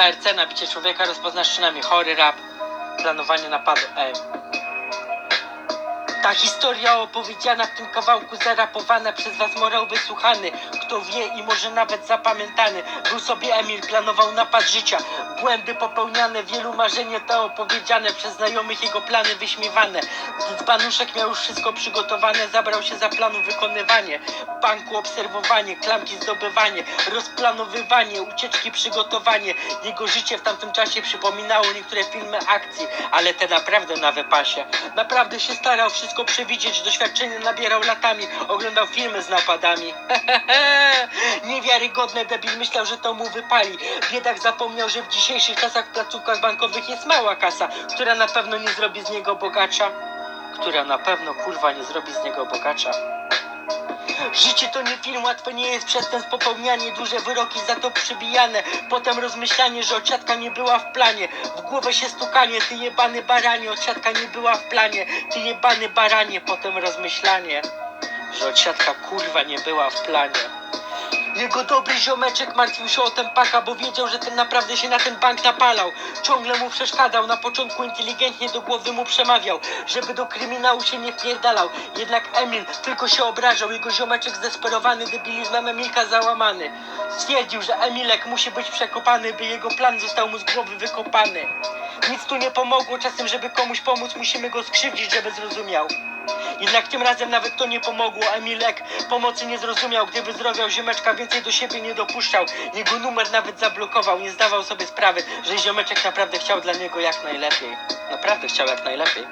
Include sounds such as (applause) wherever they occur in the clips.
ARC na bicie człowieka rozpoznasz przynajmniej chory rap, planowanie napadu. Ej. Ta historia opowiedziana w tym kawałku zarapowana przez was morał wysłuchany. Kto wie i może nawet zapamiętany. Był sobie Emil, planował napad życia. Błędy popełniane, wielu marzenie to opowiedziane. Przez znajomych jego plany wyśmiewane. Panuszek miał już wszystko przygotowane. Zabrał się za planu wykonywanie. Banku obserwowanie, klamki zdobywanie. Rozplanowywanie, ucieczki przygotowanie. Jego życie w tamtym czasie przypominało niektóre filmy akcji. Ale te naprawdę na wypasie. Naprawdę się starał wszystko przewidzieć Doświadczenie nabierał latami Oglądał filmy z napadami. (laughs) Niewiarygodne debil myślał, że to mu wypali. Biedak zapomniał, że w dzisiejszych czasach w placówkach bankowych jest mała kasa Która na pewno nie zrobi z niego bogacza. Która na pewno kurwa nie zrobi z niego bogacza Życie to nie film, łatwe nie jest przestępstw popełnianie, duże wyroki za to przybijane. Potem rozmyślanie, że ociatka nie była w planie. W głowę się stukanie, ty jebany baranie, ociatka nie była w planie. Ty jebany baranie, potem rozmyślanie, że ociatka kurwa nie była w planie. Jego dobry ziomeczek martwił się o ten paka, bo wiedział, że ten naprawdę się na ten bank napalał. Ciągle mu przeszkadzał, na początku inteligentnie do głowy mu przemawiał, żeby do kryminału się nie wpierdalał. Jednak Emil tylko się obrażał, jego ziomeczek zdesperowany debilizmem Emilka załamany. Stwierdził, że Emilek musi być przekopany, by jego plan został mu z głowy wykopany. Nic tu nie pomogło, czasem żeby komuś pomóc musimy go skrzywdzić, żeby zrozumiał. Jednak tym razem nawet to nie pomogło. Emilek pomocy nie zrozumiał, gdy wyzdrowiał ziomeczka, więcej do siebie nie dopuszczał. Jego numer nawet zablokował, nie zdawał sobie sprawy, że ziomeczek naprawdę chciał dla niego jak najlepiej. Naprawdę chciał jak najlepiej.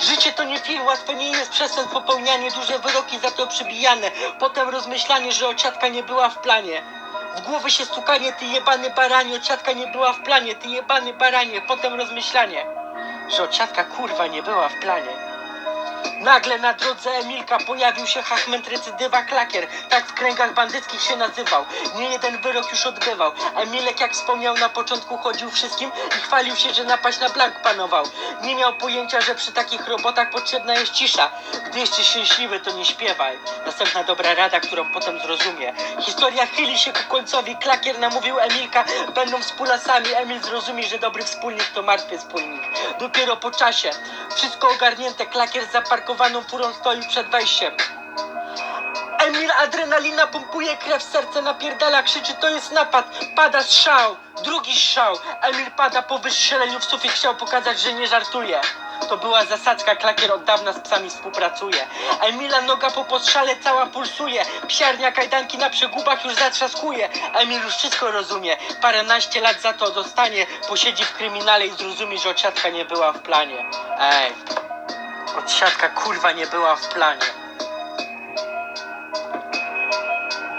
Życie to nie film, łatwe nie jest przestępstw popełnianie, duże wyroki za to przybijane. Potem rozmyślanie, że ociatka nie była w planie. W głowy się stukanie, ty jebany baranie, ociatka nie była w planie, ty jebany baranie. Potem rozmyślanie, że ociatka kurwa nie była w planie. Nagle na drodze Emilka pojawił się Hachment recydywa Klakier, tak w kręgach bandyckich się nazywał. Nie jeden wyrok już odbywał. Emilek, jak wspomniał na początku, chodził wszystkim i chwalił się, że napaść na blank panował. Nie miał pojęcia, że przy takich robotach potrzebna jest cisza. Gdy jesteś szczęśliwy, to nie śpiewaj. Następna dobra rada, którą potem zrozumie. Historia chyli się ku końcowi. Klakier namówił Emilka, będą współlasami. Emil zrozumie, że dobry wspólnik to martwy wspólnik. Dopiero po czasie. Wszystko ogarnięte, klakier z zaparkowaną furą stoi przed wejściem. Emil adrenalina pompuje krew, serce napierdala, krzyczy to jest napad, pada strzał, drugi strzał. Emil pada po wystrzeleniu w sufit, chciał pokazać, że nie żartuje. To była zasadzka, klakier od dawna z psami współpracuje. Emila noga po postrzale cała pulsuje, psiarnia kajdanki na przegubach już zatrzaskuje. Emil już wszystko rozumie, paręnaście lat za to dostanie, posiedzi w kryminale i zrozumie, że ociatka nie była w planie. Ej, ociatka kurwa nie była w planie.